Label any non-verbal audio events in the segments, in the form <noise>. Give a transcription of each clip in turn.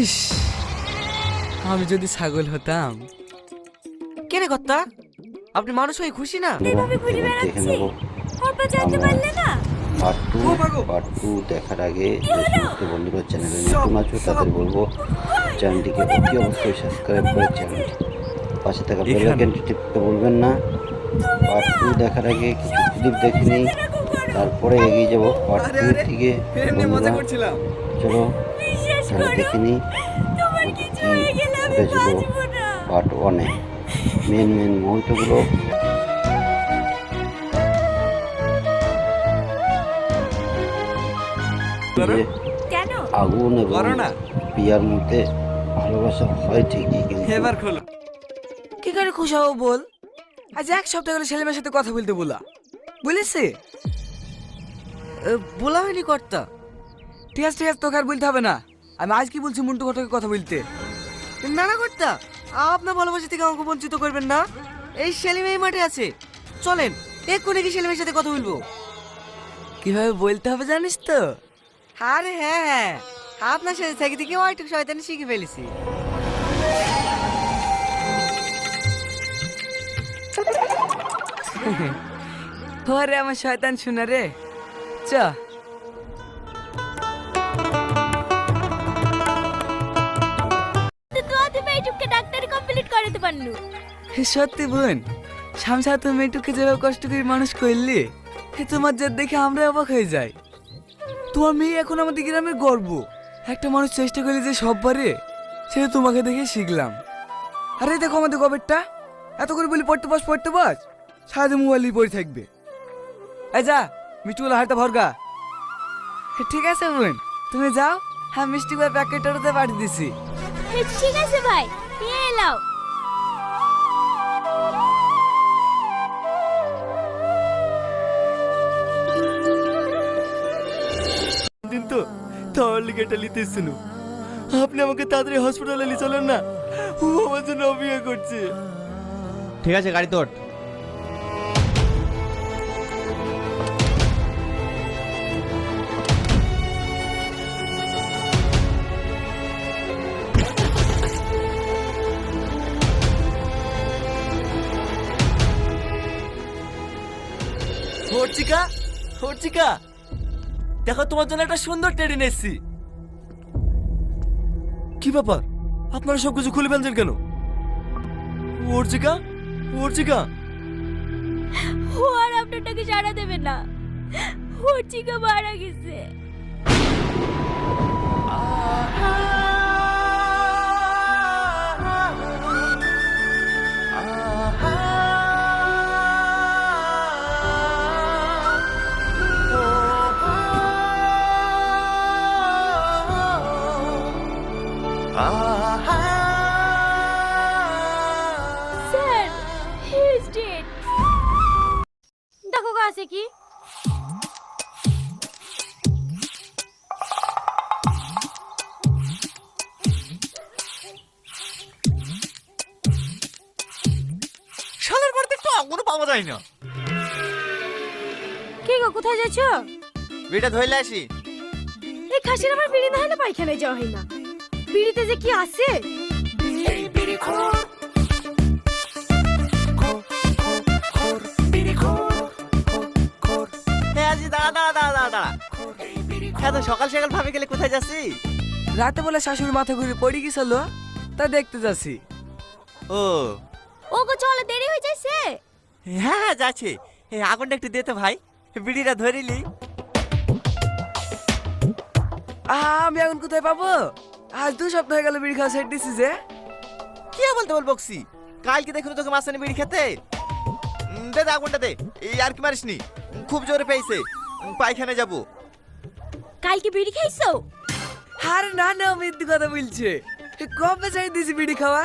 ইস আমি যদি ছাগল হতাম। কে রে কর্তা? আপনি মানুষ হয়ে খুশি না? এভাবে ঘুরে দেখে বেড়াচ্ছি। নেব। অল্প জানতে পারলে না? পার্ট টু পার্ট টু দেখার আগে যে সমস্ত বন্ধুরা চ্যানেলে নতুন আছো তাদের বলব চ্যানেলটিকে অতি অবশ্যই সাবস্ক্রাইব করে চ্যানেলটি পাশে থাকা বেল আইকনটি টিপতে বলবেন না। পার্ট টু দেখার আগে কিছু ক্লিপ দেখে নিই। তারপরে এগিয়ে যাব। পার্ট টু থেকে বন্ধুরা চলো। করো দেখে নিই ঘটেছিল পার্ট ওয়ানে মেন মেন মুহূর্তগুলো। কেন? আগুন এবং না। পিয়ার মধ্যে ভালোবাসা হয় ঠিকই কিন্তু এবার খোলো। কি করে খুশি হব বল? আজ এক সপ্তাহ হলো ছেলেমেয়ের সাথে কথা বলতে বলা। বলেছে? বলা হয়নি কর্তা। ঠিক আছে ঠিক আছে তোকে আর বলতে হবে না। আমি আজ কি বলছি মুন্টু ঘটকের কথা বলতে? না না কর্তা। আপনার ভালোবাসা থেকে আমাকে বঞ্চিত করবেন না। এই সেলিম এই মাঠে আছে। চলেন এক্ষুনি কি সেলিমের সাথে কথা বলব? কীভাবে বলতে হবে জানিস তো? আরে হ্যাঁ হ্যাঁ। আপনার সাথে থেকে থেকে ওইটুকু শয়তানি শিখে ফেলেছি। <laughs> ওরে আমার শয়তান শোনা রে। চ। হে সত্যি বোন শামসা তুমি মেয়েটুকে যেভাবে কষ্ট করে মানুষ করলি তোমার যা দেখে আমরা অবাক হয়ে যাই। তোমার মেয়ে এখন আমাদের গ্রামের গর্ব। একটা মানুষ চেষ্টা করলে যে সব পারে সেটা তোমাকে দেখে শিখলাম। আরে দেখো আমাদের গবেরটা এত করে বলি পড়তে বস পড়তে বস। সারাদিন মোবাইল পড়ে থাকবে। এই যা মিষ্টিগুলো হাতে ভরগা ঠিক আছে বোন তুমি যাও। হ্যাঁ মিষ্টিগুলো প্যাকেটটাতে পাঠিয়ে দিছি। ঠিক আছে ভাই নিয়ে এলাও। তাহলে লিগে এটা নিতে এসেছিল আপনি আমাকে তাড়াতাড়ি হসপিটালে নিয়ে চলেন না। ও আমার জন্য অপেক্ষা করছে। ঠিক আছে গাড়ি তোর। হর্চিকা হর্চিকা দেখো, তোমার জন্য একটা সুন্দর ট্রেন এসেছি কি ব্যাপার? আপনারা সব কিছু খুলে ফেলছেন কেন? অর্চিকা? অর্জিকা ও আর আপনারটাকে সারা দেবে না। ওর চিকা মারা গেছে। আছে কি? শালের বাড়িতে একটু আগুনও পাওয়া যায় না। কি গো কোথায় যাচ্ছ? এটা ধইলে আসি। এই খাসির আমার বিড়ি না হলে পায়খানায় যাওয়া হয় না। বিড়িতে যে কি আছে? হ্যাঁ হ্যাঁ সকাল সকাল ভাবে গেলে কোথায় যাচ্ছি? রাতে বলে শাশুড়ি মাথা ঘুরে পড়ে গেছিল তা দেখতে যাচ্ছি। ও। ও গো চলো দেরি হয়ে যাচ্ছে? হ্যাঁ হ্যাঁ যাচ্ছে। এই আগুনটা একটু দে তো ভাই। বিড়িটা ধরিলি আমি এখন কোথায় পাবো? আজ দু সপ্তাহ হয়ে গেল বিড়ি খাওয়া সেট দিছি যে। কি আর বলতে বল বকসি কালকে দেখুন তোকে মাছ বিড়ি খেতে। দে দে আগুনটা দে। এই আর কি মারিস নি খুব জোরে পেয়েছে। পায়খানে যাব। কালকে বিড়ি খাইছো? আরে না না মিথ্যে কথা বলছে। কবে চাই দিছি বিড়ি খাওয়া?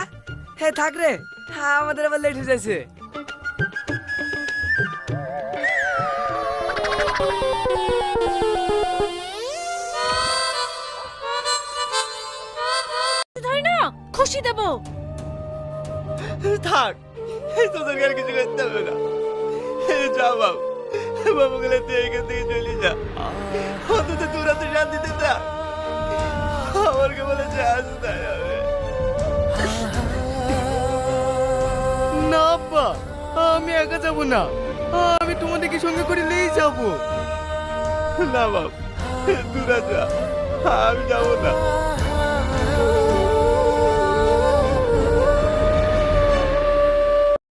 হ্যাঁ থাক রে। হ্যাঁ আমাদের আবার লেট হয়ে যাচ্ছে ধরে না খুশি দেবো। থাক তোদেরকে আর কিছু করতে হবে না। যা বাবু বাবু গেলে তুই এখান থেকে চলে যা। অন্তত তোরা তো শান্তিতে থাক বলেছে আজ বলেছে আসতে হবে। না আব্বা আমি একা যাব না। আমি তোমাদের কি সঙ্গে করে নিয়েই যাব? না বাবু দূরা যা। আমি যাব না।